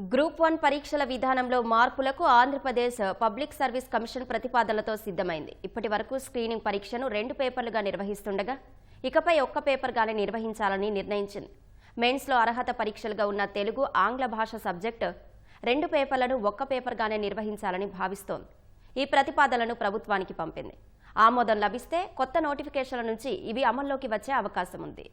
Group one పరీక్షల విధానంలో మార్పులకు ఆంధ్రప్రదేశ్ పబ్లిక్ సర్వీస్ కమిషన్ ప్రతిపాదనలతో సిద్ధమైంది. ఇప్పటి వరకు స్క్రీనింగ్ పరీక్షను రెండు పేపర్లుగా నిర్వహిస్తుండగా ఇకపై ఒక్క పేపర్గానే నిర్వహించాలని నిర్ణయించింది. మెయిన్స్లో అర్హత పరీక్షలుగా ఉన్న తెలుగు ఆంగ్ల భాష సబ్జెక్టు రెండు పేపర్లను ఒక్క పేపర్గానే నిర్వహించాలని భావిస్తోంది. ఈ ప్రతిపాదనలను ప్రభుత్వానికి పంపింది. ఆమోదం లభిస్తే కొత్త నోటిఫికేషన్ల నుంచి ఇవి అమల్లోకి వచ్చే అవకాశం ఉంది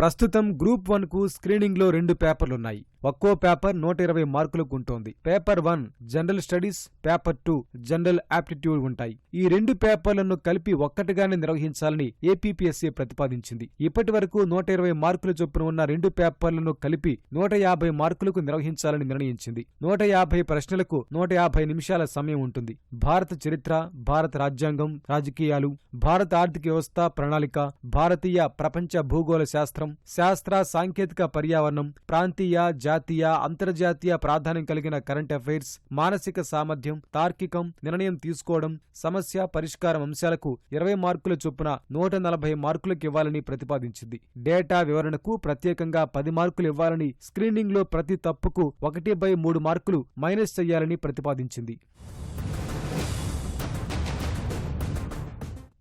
ప్రస్తుతం గ్రూప్ వన్కు స్క్రీనింగ్లో రెండు పేపర్లున్నాయి. ఒక్కో పేపర్ నూట ఇరవై మార్కులకు ఉంటుంది. Paper one general studies paper two general aptitude ఉంటాయి. ఈ రెండు పేపర్లను కలిపి ఒక్కటిగానే నిర్వహించాలని ఏపీపీఎస్సీ ప్రతిపాదించింది. ఇప్పటి వరకు నూట ఇరవై మార్కుల చొప్పున ఉన్న రెండు పేపర్లను కలిపి నూట యాభై మార్కులకు నిర్వహించాలని నిర్ణయించింది. నూట యాభై ప్రశ్నలకు నూట యాభై నిమిషాల సమయం ఉంటుంది. భారత చరిత్ర భారత రాజ్యాంగం రాజకీయాలు భారత ఆర్థిక వ్యవస్థ ప్రణాళిక భారతీయ ప్రపంచ భూగోళ శాస్త్రం శాస్త్ర సాంకేతిక పర్యావరణం ప్రాంతీయ జాతీయ అంతర్జాతీయ ప్రాధాన్యం కలిగిన కరెంట్ అఫైర్స్ మానసిక సామర్థ్యం తార్కికం నిర్ణయం తీసుకోవడం సమస్య పరిష్కారం అంశాలకు ఇరవై మార్కుల చొప్పున నూట నలభై మార్కులకు ఇవ్వాలని ప్రతిపాదించింది. డేటా వివరణకు ప్రత్యేకంగా పది మార్కులు ఇవ్వాలని స్క్రీనింగ్లో ప్రతి తప్పుకు ఒకటి బై మూడు మార్కులు మైనస్ చేయాలని ప్రతిపాదించింది.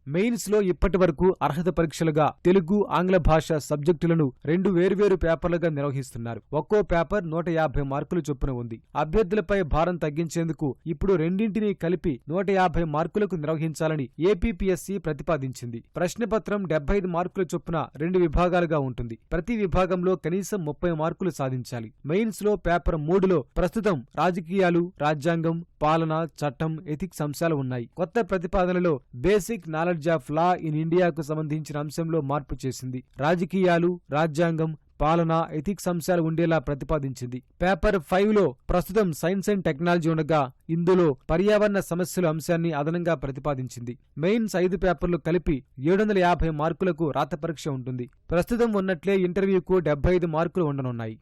మెయిన్స్లో ఇప్పటి వరకు అర్హత పరీక్షలుగా తెలుగు ఆంగ్ల భాష సబ్జెక్టులను రెండు వేర్వేరు పేపర్లుగా నిర్వహిస్తున్నారు. ఒక్కో పేపర్ నూట యాభై మార్కులు చొప్పున ఉంది. అభ్యర్థులపై భారం తగ్గించేందుకు ఇప్పుడు రెండింటినీ కలిపి నూట యాభై మార్కులకు నిర్వహించాలని ఏపీపీఎస్సీ ప్రతిపాదించింది. ప్రశ్నపత్రం డెబ్బై ఐదు మార్కుల చొప్పున రెండు విభాగాలుగా ఉంటుంది. ప్రతి విభాగంలో కనీసం ముప్పై మార్కులు సాధించాలి. మెయిన్స్లో పేపర్ మూడులో ప్రస్తుతం రాజకీయాలు రాజ్యాంగం పాలన చట్టం ఎథిక్స్ అంశాలు ఉన్నాయి. కొత్త ప్రతిపాదనలో basic knowledge of law in ఇండియాకు సంబంధించిన అంశంలో మార్పు చేసింది. రాజకీయాలు రాజ్యాంగం పాలన ఎథిక్స్ అంశాలు ఉండేలా ప్రతిపాదించింది. పేపర్ ఫైవ్లో ప్రస్తుతం సైన్స్ అండ్ టెక్నాలజీ ఉండగా ఇందులో పర్యావరణ సమస్యల అంశాన్ని అదనంగా ప్రతిపాదించింది. మెయిన్స్ ఐదు పేపర్లు కలిపి ఏడు వందల యాభై మార్కులకు రాత పరీక్ష ఉంటుంది. ప్రస్తుతం ఉన్నట్లే ఇంటర్వ్యూకు డెబ్బై ఐదు మార్కులు ఉండనున్నాయి.